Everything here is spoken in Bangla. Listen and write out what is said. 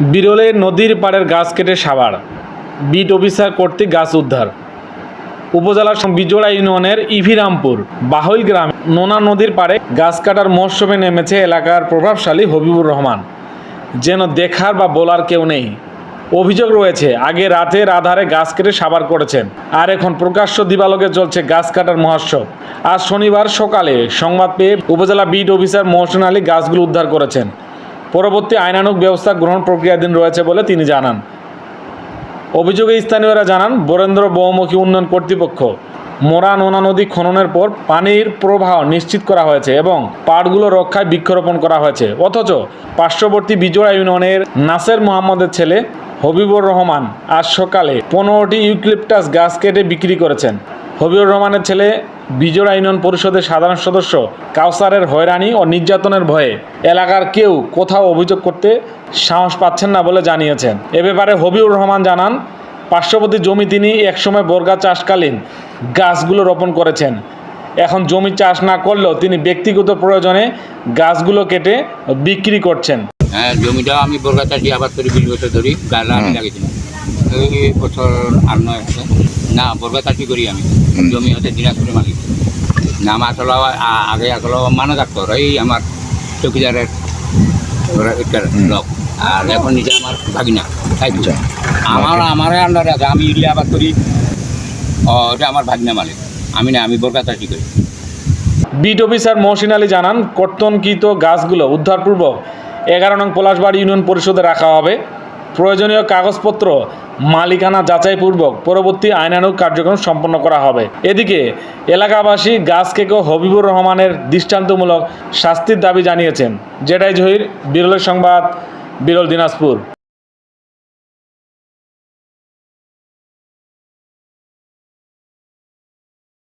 বিরলে নদীর পাড়ের গাছ কেটে সাভার বিট অফিসার কর্তৃক গাছ উদ্ধার। উপজেলার বিজোড়া ইউনিয়নের ইভিরামপুর বাহুল গ্রামে নোনা নদীর পাড়ে গাছ কাটার মৌসুমে নেমেছে এলাকার প্রভাবশালী হবিবুর রহমান। যেন দেখার বা বলার কেউ নেই। অভিযোগ রয়েছে, আগে রাতের আধারে গাছ কেটে সাবার করেছেন, আর এখন প্রকাশ্য দিবালোকে চলছে গাছ কাটার মহোৎসব। আজ শনিবার সকালে সংবাদ পেয়ে উপজেলা বিট অফিসার মহসিন আলী গাছগুলো উদ্ধার করেছেন। পরবর্তী আইনানুগ ব্যবস্থা গ্রহণ প্রক্রিয়াধীন রয়েছে বলে তিনি জানান। অভিযোগে স্থানীয়রা জানান, বরেন্দ্র বহুমুখী উন্নয়ন কর্তৃপক্ষ মোরা নোনা নদী খননের পর পানির প্রবাহ নিশ্চিত করা হয়েছে এবং পাড়গুলো রক্ষায় বৃক্ষরোপণ করা হয়েছে। অথচ পার্শ্ববর্তী বিজোড়া ইউনিয়নের নাসের মোহাম্মদের ছেলে হবিবুর রহমান আজ সকালে পনেরোটি ইউক্লিপটাস গাছ কেটে বিক্রি করেছেন। হবিবুর রহমানের ছেলে বিজোড়া ইউনিয়ন পরিষদের সাধারণ সদস্য, কাউসারের হয়রানি ও নির্যাতনের ভয়ে এলাকার কেউ কোথাও অভিযোগ করতে সাহস পাচ্ছেন না বলে জানিয়েছেন। এ ব্যাপারে হবিউর রহমান জানান, পার্শ্ববর্তী জমি তিনি একসময় বর্গা চাষকালীন গাছগুলো রোপণ করেছেন। এখন জমি চাষ না করলেও তিনি ব্যক্তিগত প্রয়োজনে গাছগুলো কেটে বিক্রি করছেন। হ্যাঁ জমিটা আমি বর্গা চাষি বিশ বছর ধরি গাছ লাগিয়েছিলাম। বছর আর নয় না, বর্গা চাষি করি আমি। জমি হচ্ছে দিনাজপুরের মালিক। নাম আসলে আগে আসলে মানা থাকতো এই আমার চৌকিদারের লোক। আর এখন নিজে আমার ভাগিনা তাই তো। আমার আমার আন্ডারে আছে আমি ইডলি আবাদ করি। ও এটা আমার ভাগিনা মালিক। আমি না আমি চাষি করি। বিট অফিসার মহসিন আলী জানান কর্তনকৃত গাছগুলো উদ্ধারপূর্বক এগারো নং পলাশবাড়ি ইউনিয়ন পরিষদে রাখা হবে। প্রয়োজনীয় কাগজপত্র মালিকানা যাচাইপূর্বক পরবর্তী আইনানুগ কার্যক্রম সম্পন্ন করা হবে। এদিকে এলাকাবাসী গাছ কেউ হবিবুর রহমানের দৃষ্টান্তমূলক শাস্তির দাবি জানিয়েছেন। জেটাই জহির বিরলের সংবাদ, বিরল দিনাজপুর।